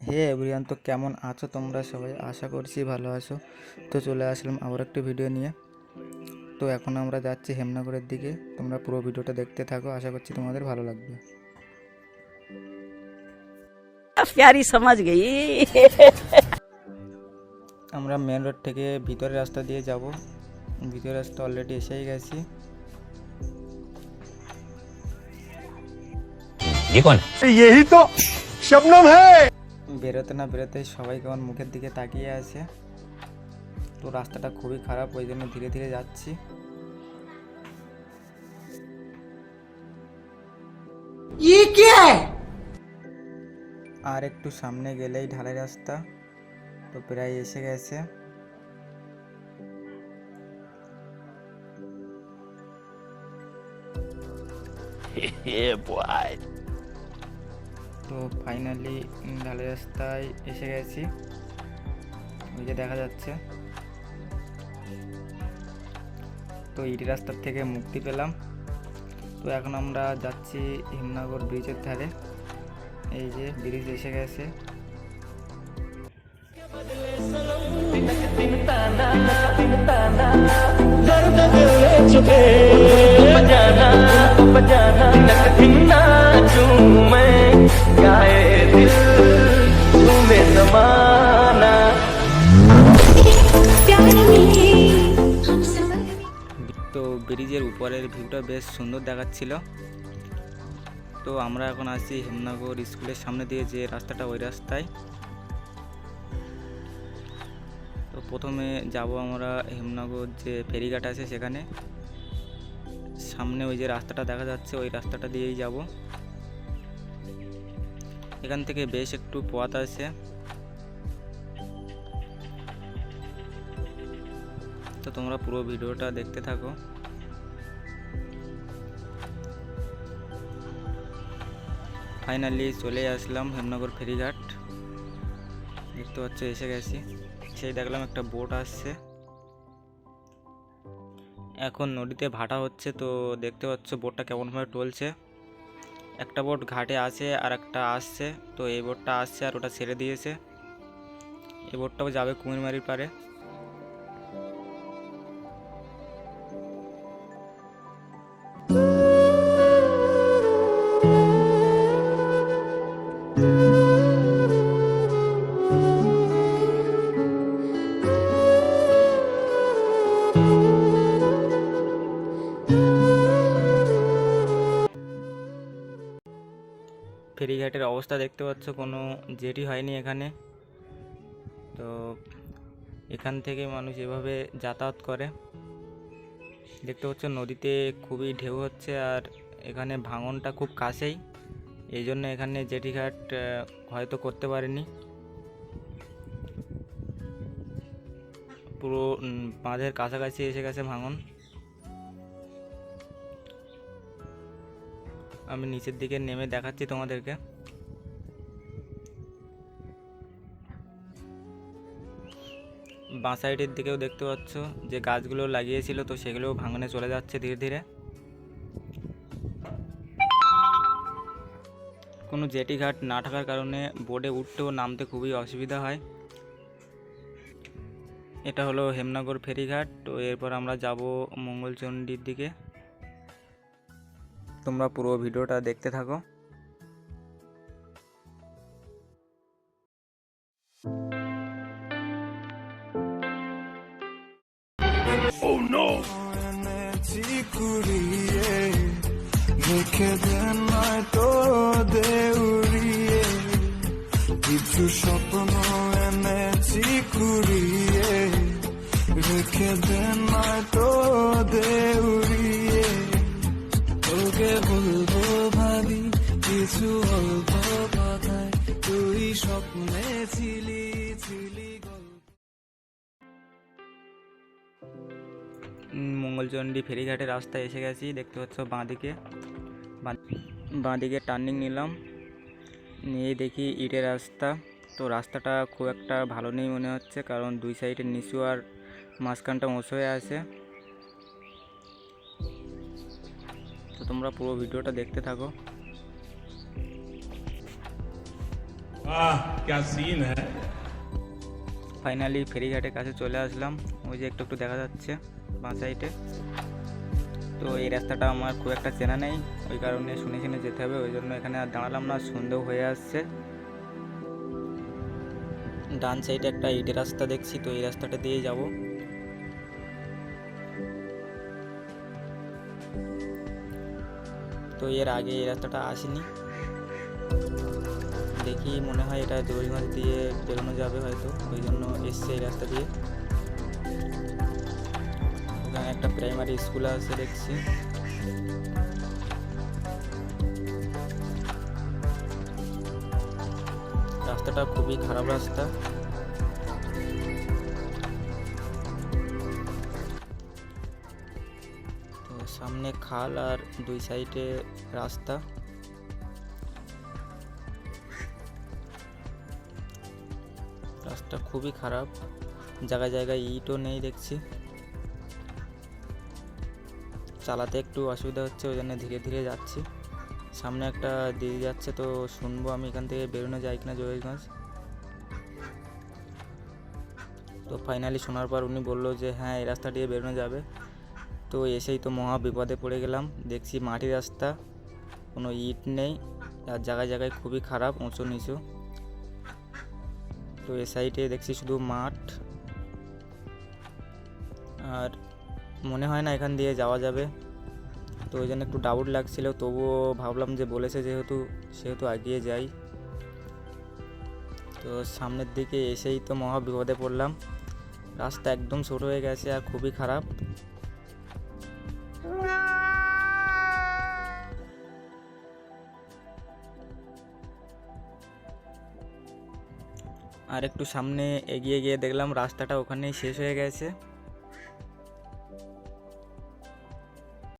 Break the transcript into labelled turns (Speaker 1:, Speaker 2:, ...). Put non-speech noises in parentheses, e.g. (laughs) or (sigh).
Speaker 1: হে everyone তো কেমন আছো তোমরা সবাই আশা করছি ভালো আছো তো চলে আসলাম আবার একটি ভিডিও নিয়ে তো এখন আমরা যাচ্ছি হেমনগরের দিকে তোমরা পুরো ভিডিওটা দেখতে থাকো আশা করছি তোমাদের ভালো লাগবে
Speaker 2: प्यारी समझ गई
Speaker 1: আমরা মেন রোড থেকে ভিতরের রাস্তা দিয়ে যাব ভিতরের রাস্তা অলরেডি এসেই গেছি
Speaker 3: ये कौन
Speaker 4: यही तो शबनम है
Speaker 1: বেরোতে না বেরোতে সবাই কেমন মুখের দিকে তাকিয়ে আছে। তো রাস্তাটা খুবই খারাপ ওই জন্য ধীরে ধীরে যাচ্ছি। আর একটু সামনে গেলেই ঢালাই রাস্তা তো প্রায় এসে গেছে। (laughs) তো ফাইনালি ঢালাই রাস্তায় এসে গেছি। ওই যে দেখা যাচ্ছে। তো এই রাস্তার থেকে মুক্তি পেলাম। তো এখন আমরা যাচ্ছি হিমনগর ব্রিজের ধারে। এই যে ব্রিজ এসে গেছে। তো ব্রিজের উপরের ভিউটা বেশ সুন্দর দেখাচ্ছিল। তো আমরা এখন আছি হেমনগর স্কুলের সামনে দিয়ে যে রাস্তাটা, ওই রাস্তায়। তো প্রথমে যাব আমরা হেমনগর যে ফেরিঘাট আছে সেখানে। সামনে ওই যে রাস্তাটা দেখা যাচ্ছে, ওই রাস্তাটা দিয়েই যাব। এখান থেকে বেশ একটু পথ আছে। তো তোমরা পুরো ভিডিওটা দেখতে থাকো। ফাইনালি চলে আসলাম হেমনগর ফেরিঘাট। দেখতে পাচ্ছ, এসে গেছি। সেই দেখলাম একটা বোট আসছে। এখন নদীতে ভাটা হচ্ছে, তো দেখতে পাচ্ছ বোটটা কেমনভাবে টলছে। একটা বোট ঘাটে আছে আর একটা আসছে, তো এই বোটটা আসছে আর ওটা ছেড়ে দিয়েছে। এই বোটটাও যাবে কুমিরমারির পারে ফেরিঘাটের অবস্থা দেখতে পাচ্ছ, কোনো জেটি হয়নি এখানে। তো এখান থেকে মানুষ এভাবে যাতায়াত করে। দেখতে পাচ্ছ, নদীতে খুবই ঢেউ হচ্ছে আর এখানে ভাঙনটা খুব কাছেই। এই জন্য এখানে জেটিঘাট হয়তো করতে পারেনি। পুরো বাঁধের কাছাকাছি এসে গেছে ভাঙন। আমি নিচের দিকে নেমে দেখাচ্ছি তোমাদেরকে। বাঁ সাইডের দিকেও দেখতে পাচ্ছ যে গাছগুলো লাগিয়েছিল, তো সেগুলোও ভাঙনে চলে যাচ্ছে ধীরে ধীরে। কোনো জেটি ঘাট না থাকার কারণে বোর্ডে উঠতেও নামতে খুবই অসুবিধা হয়। এটা হলো হেমনগর ফেরিঘাট, তো এরপর আমরা যাব মঙ্গলচণ্ডীর দিকে। তোমরা পুরো ভিডিওটা দেখতে থাকো।
Speaker 5: এনেছি কুড়িয়ে রেখে দেন তো দেউড়িয়ে কিছু স্বপ্ন এনেছি কুড়িয়ে রেখে দেন তো দেউড়িয়ে অল্প কথায় তুই স্বপ্নে ছিলি ছিলি
Speaker 1: মঙ্গলচণ্ডী ফেরিঘাটের রাস্তায় এসে গেছি, দেখতে পাচ্ছ বাঁদিকে। বাঁদিকে টার্নিং নিলাম, নিয়ে দেখি ইটের রাস্তা। তো রাস্তাটা খুব একটা ভালো নেই মনে হচ্ছে, কারণ দুই সাইডে নিচু আর মাঝখানটা মোছ হয়ে আছে। তো তোমরা পুরো ভিডিওটা দেখতে থাকো।
Speaker 3: वाह क्या सीन है
Speaker 1: ফাইনালি ফেরিঘাটের কাছে চলে আসলাম ওই যে একটু একটু দেখা যাচ্ছে বাঁ সাইডে তো এই রাস্তাটা আমার খুব একটা চেনা নেই ওই কারণে শুনে শুনে যেতে হবে ওই জন্য এখানে আর দাঁড়ালাম না সন্দেহ হয়ে আসছে ডান সাইডে একটা ইটের রাস্তা দেখছি তো এই রাস্তাটা দিয়েই যাব তো এর আগে এই রাস্তাটা আসেনি দেখি মনে হয় এটা জোরগঞ্জ দিয়ে বেরোনো যাবে হয়তো? ওই জন্য এসছে এই রাস্তা দিয়ে। ওখানে একটা প্রাইমারি স্কুল আছে, দেখছি। রাস্তাটা খুবই খারাপ রাস্তা। সামনে খাল আর দুই সাইডে রাস্তা। রাস্তা খুবই খারাপ। জায়গায় জায়গায় ইটও নেই দেখছি। চালাতে একটু অসুবিধা হচ্ছে, ওই জন্য ধীরে ধীরে যাচ্ছি। সামনে একটা দিদি যাচ্ছে, তো শুনব আমি এখান থেকে বেরোনো যায় কিনা জয়গঞ্জ তো ফাইনালি শোনার পর উনি বলল যে হ্যাঁ এই রাস্তা দিয়ে বেরোনো যাবে। তো এসেই তো মহা বিপদে পড়ে গেলাম। দেখছি মাটির রাস্তা, কোনো ইট নেই, আর জায়গায় জায়গায় খুবই খারাপ, উঁচু নিচু। তো এ সাইডে দেখছি শুধু মাঠ। আর মনে হয় না এখান দিয়ে যাওয়া যাবে। তো ওই জন্য একটু ডাউট লাগছিল, তবুও ভাবলাম যে বলেছে যেহেতু, সেহেতু এগিয়ে যাই। তো সামনের দিকে এসেই তো মহা বিপদে পড়লাম। রাস্তা একদম ছোট হয়ে গেছে আর খুবই খারাপ। আর একটু সামনে এগিয়ে গিয়ে দেখলাম রাস্তাটা ওখানেই শেষ হয়ে গেছে।